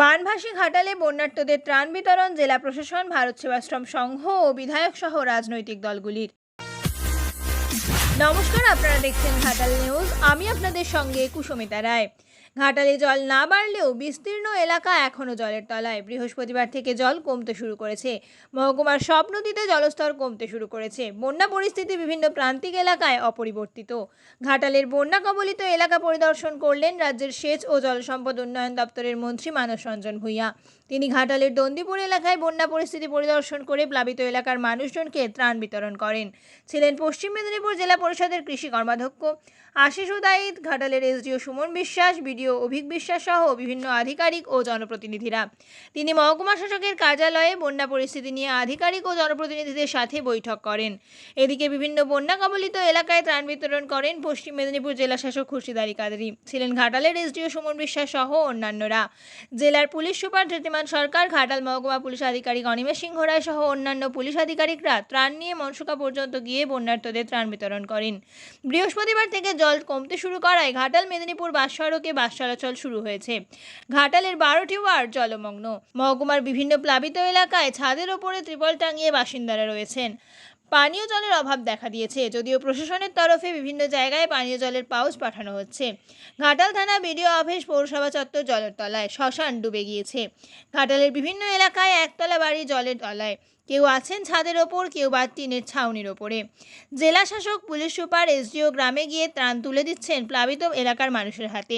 বানভাসী ঘাটালে বন্যার্থদের ত্রাণ বিতরণ জেলা প্রশাসন, ভারত সেবাশ্রম সংঘ ও বিধায়ক সহ রাজনৈতিক দলগুলির। নমস্কার, আপনারা দেখছেন ঘাটাল নিউজ। আমি আপনাদের সঙ্গে কুসমিতা রায়। ঘাটালে জল না বাড়লেও বিস্তীর্ণ এলাকা এখনও জলের তলায়। বৃহস্পতিবার থেকে জল কমতে শুরু করেছে। মহকুমার সব নদীতে জলস্তর কমতে শুরু করেছে। বন্যা পরিস্থিতি বিভিন্ন প্রান্তিক এলাকায় অপরিবর্তিত। ঘাটালের বন্যা কবলিত এলাকা পরিদর্শন করলেন রাজ্যের সেচ ও জলসম্পদ উন্নয়ন দপ্তরের মন্ত্রী মানস রঞ্জন ভূঁইয়া। তিনি ঘাটালের দন্দিপুর এলাকায় বন্যা পরিস্থিতি পরিদর্শন করে প্লাবিত এলাকার মানুষজনকে ত্রাণ বিতরণ করেন। ছিলেন পশ্চিম মেদিনীপুর জেলা পরিষদের কৃষি কর্মাধ্যক্ষ। আশিস উদাইত ঘাটালের এসডিও সুমন বিশ্বাস, বিডিও অভিক বিশ্বাস সহ বিভিন্ন আধিকারিক ও জনপ্রতিনিধিরা। তিনি মহকুমা শাসকের কার্যালয়ে বন্যা পরিস্থিতি নিয়ে আধিকারিক ও জনপ্রতিনিধিদের সাথে বৈঠক করেন। এদিকে বিভিন্ন বন্যা কবলিত এলাকায় ত্রাণ বিতরণ করেন পশ্চিম মেদিনীপুর জেলা শাসক খুরশিদ আলী কাদরি। ছিলেন ঘাটালের এসডিও সুমন বিশ্বাস সহ অন্যান্যরা। জেলার পুলিশ সুপার ধৃতিমান সরকার, ঘাটাল মহকুমা পুলিশ আধিকারিক অনিমেষ সিংহ রায় সহ অন্যান্য পুলিশ আধিকারিকরা ত্রাণ নিয়ে মনসুকা পর্যন্ত গিয়ে বন্যার্তদের ত্রাণ বিতরণ করেন। বৃহস্পতিবার থেকে জল কমতে শুরু করায় ঘাটাল, মেদিনীপুর বাস সড়কে বাস চলাচল শুরু হয়েছে। ঘাটালের বারোটি ওয়ার্ড জলমগ্ন। মহকুমার বিভিন্ন প্লাবিত এলাকায় ছাদের ওপরে ত্রিপল টাঙিয়ে বাসিন্দারা রয়েছেন। পানীয় জলের অভাব দেখা দিয়েছে, যদিও প্রশাসনের তরফে বিভিন্ন জায়গায় পানীয় জলের পাউচ পাঠানো হচ্ছে। ঘাটাল থানা বিডিও অফিস পৌরসভা চত্বর জলের তলায় শ্মশান ডুবে গিয়েছে। ঘাটালের বিভিন্ন এলাকায় একতলা বাড়ি জলের তলায়। কেউ আছেন ছাদের ওপর, কেউ বা টিনের ছাউনির ওপরে। জেলা শাসক, পুলিশ সুপার, এসডিও গ্রামে গিয়ে ত্রাণ তুলে দিচ্ছেন প্লাবিত এলাকার মানুষের হাতে।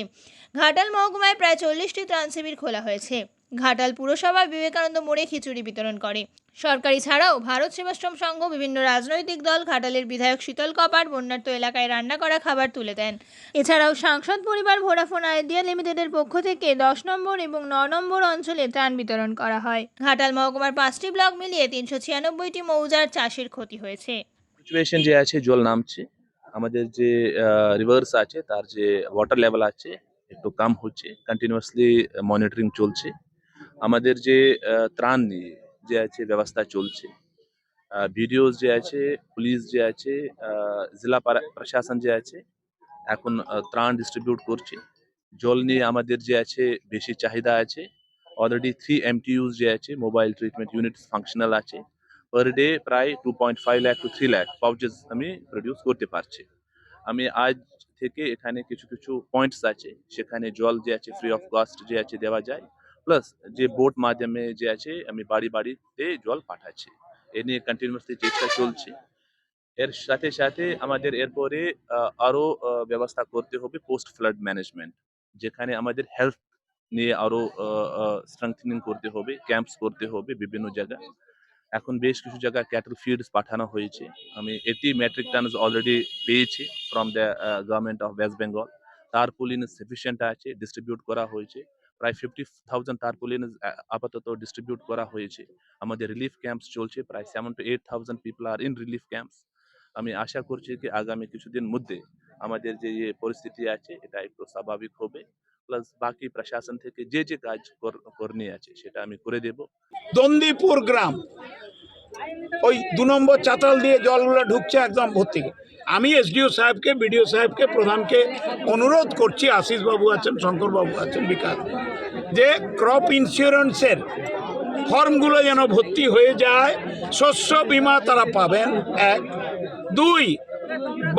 ঘাটাল মহকুমায় প্রায় চল্লিশটি ত্রাণ শিবির খোলা হয়েছে। ঘাটাল পুরসভা বিবেকানন্দ মোড়ে খিচুড়ি বিতরণ করে। সরকারি ছাড়াও ভারত সেবাশ্রম সংঘ বিভিন্ন রাজনৈতিক দল, ঘাটালের বিধায়ক শীতল কপাট, বন্যার্ত এলাকায় রান্না করা খাবার তুলে দেন। এছাড়াও সাংসদ পরিবার ভোডাফোন আইডিয়া লিমিটেডের পক্ষ থেকে দশ নম্বর এবং ন নম্বর অঞ্চলে ত্রাণ বিতরণ করা হয়। ঘাটাল মহকুমার পাঁচটি ব্লক মিলিয়ে তিনশো ছিয়ানব্বইটি মৌজার চাষের ক্ষতি হয়েছে। যে আছে, জল নামছে। আমাদের যে রিভার্স আছে, তার যে ওয়াটার লেভেল আছে, একটু কম হচ্ছে। কন্টিনিউয়াসলি মনিটরিং চলছে। আমাদের যে ত্রাণ নিয়ে যে আছে ব্যবস্থা চলছে ভিডিওস যে আছে, পুলিশ যে আছে জেলা প্রশাসন যে আছে, এখন ত্রাণ ডিস্ট্রিবিউট করছে। জল নিয়ে আমাদের যে আছে বেশি চাহিদা আছে অলরেডি থ্রি এমটিউজ যে আছে মোবাইল ট্রিটমেন্ট ইউনিট ফাংশনাল আছে পার ডে প্রায় two point five lakh two three lakh pouches আমি প্রডিউস করতে পারছি। আমি আজ থেকে এখানে কিছু কিছু পয়েন্টস আছে, সেখানে জল যে আছে ফ্রি অফ কস্ট যে আছে দেওয়া যায় প্লাস যে বোট মাধ্যমে যে আছে আমি বাড়ি বাড়িতে জল পাঠাচ্ছি। এ নিয়ে কন্টিনিউসলি চেষ্টা চলছে। এর সাথে সাথে আমাদের এরপরে আহ, আরও আহ, ব্যবস্থা করতে হবে পোস্ট ফ্লাড ম্যানেজমেন্ট যেখানে আমাদের হেলথ নিয়ে আরও স্ট্রেংথেনিং করতে হবে ক্যাম্পস করতে হবে বিভিন্ন জায়গায়। এখন বেশ কিছু জায়গায় ক্যাটল ফিডস পাঠানো হয়েছে। আমি এটি মেট্রিক টনস অলরেডি পেয়েছি from the government of West Bengal tarpaulin sufficient আছে ডিস্ট্রিবিউট করা হয়েছে। প্রায় ফিফটি থাউজেন্ড তারপুলিন আপাতত ডিস্ট্রিবিউট করা হয়েছে। আমাদের রিলিফ ক্যাম্পস চলছে, প্রায় seven to eight thousand people are in relief camps আমি আশা করছি কি আগামী কিছুদিন মধ্যে আমাদের যে পরিস্থিতি আছে, এটা একটু স্বাভাবিক হবে। প্লাস বাকি প্রশাসন থেকে যে যে কাজ কর- করণীয় আছে, সেটা আমি করে দেব। দন্দিপুর গ্রাম ওই দু নম্বর চাতাল দিয়ে জলগুলো ঢুকছে একদম ভর্তি। আমি এসডিও সাহেবকে, বিডিও সাহেবকে, প্রধানকে অনুরোধ করছি আশিস বাবু আছেন শঙ্কর বাবু আছেন, বিকাশ, যে ক্রপ ইন্স্যুরেন্সের ফর্মগুলো যেন ভর্তি হয়ে যায়, শস্য বীমা তারা পাবেন, এক দুই,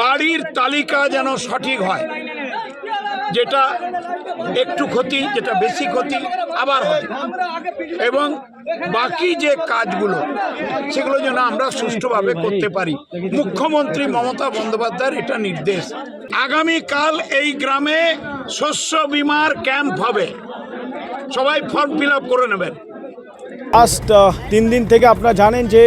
বাড়ির তালিকা যেন সঠিক হয়, যেটা একটু ক্ষতি, যেটা বেশি ক্ষতি, আবার হয় এবং বাকি যে কাজগুলো, সেগুলো যেন আমরা সুষ্ঠুভাবে করতে পারি। মুখ্যমন্ত্রী মমতা বন্দ্যোপাধ্যায়ের এটা নির্দেশ। আগামীকাল এই গ্রামে শস্য বিমার ক্যাম্প হবে। সবাই ফর্ম ফিল করে নেবেন। লাস্ট তিন দিন থেকে আপনারা জানেন যে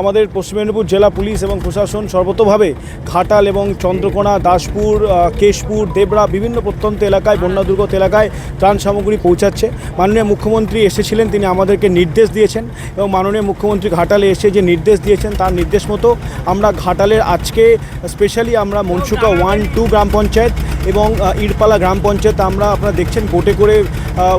আমাদের পশ্চিম মেদিনীপুর জেলা পুলিশ এবং প্রশাসন সর্বতোভাবে ঘাটাল এবং চন্দ্রকোনা, দাসপুর কেশপুর দেবরা বিভিন্ন প্রত্যন্ত এলাকায় বন্যা দুর্গত এলাকায় ত্রাণ সামগ্রী পৌঁছাচ্ছে। মাননীয় মুখ্যমন্ত্রী এসেছিলেন, তিনি আমাদেরকে নির্দেশ দিয়েছেন এবং মাননীয় মুখ্যমন্ত্রী ঘাটালে এসে যে নির্দেশ দিয়েছেন, তার নির্দেশ মতো আমরা ঘাটালের আজকে স্পেশালি আমরা মনসুকা ওয়ান টু গ্রাম পঞ্চায়েত এবং ইরপালা গ্রাম পঞ্চায়েত আমরা আপনারা দেখছেন বোটে করে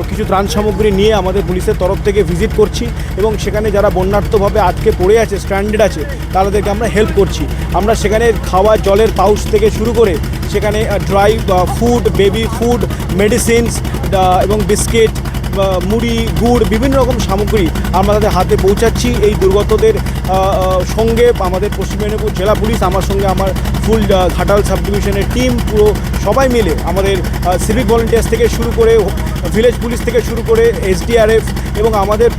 কিছু ত্রাণ সামগ্রী নিয়ে আমাদের পুলিশের তরফ থেকে ভিজিট করছি এবং সেখানে যারা বন্যার্থভাবে আটকে পড়ে আছে স্ট্যান্ডার্ড আছে, তাদেরকে আমরা হেল্প করছি। আমরা সেখানে খাওয়া, জলের পাউচ থেকে শুরু করে সেখানে dry food baby food medicines এবং বিস্কিট মুড়ি, গুড়, বিভিন্ন রকম সামগ্রী আমরা তাদের হাতে পৌঁছাচ্ছি। এই দুর্গতদের সঙ্গে আমাদের পশ্চিম মেদিনীপুর জেলা পুলিশ, আমার সঙ্গে আমার ফুল ঘাটাল সাব ডিভিশনের টিম, পুরো সবাই মিলে আমাদের সিভিক ভলেন্টিয়ার্স থেকে শুরু করে ভিলেজ পুলিশ থেকে শুরু করে এসডিআরএফ এবং আমাদের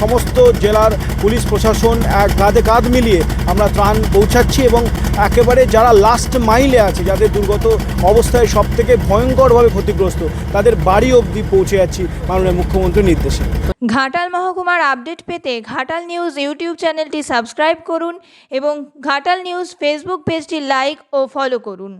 সমস্ত জেলার পুলিশ প্রশাসন এক কাঁধে কাঁধ মিলিয়ে আমরা ত্রাণ পৌঁছাচ্ছি এবং একেবারে যারা লাস্ট মাইলে আছে, যাদের দুর্গত অবস্থায় সব থেকে ভয়ঙ্করভাবে ক্ষতিগ্রস্ত, তাদের বাড়ি অবধি পৌঁছে যাচ্ছি মাননীয় মুখ্যমন্ত্রীর নির্দেশে। ঘাটাল মহকুমার আপডেট পেতে ঘাটাল নিউজ ইউটিউব চ্যানেলটি সাবস্ক্রাইব করুন এবং ঘাটাল নিউজ ফেসবুক পেজটি লাইক ও ফলো করুন।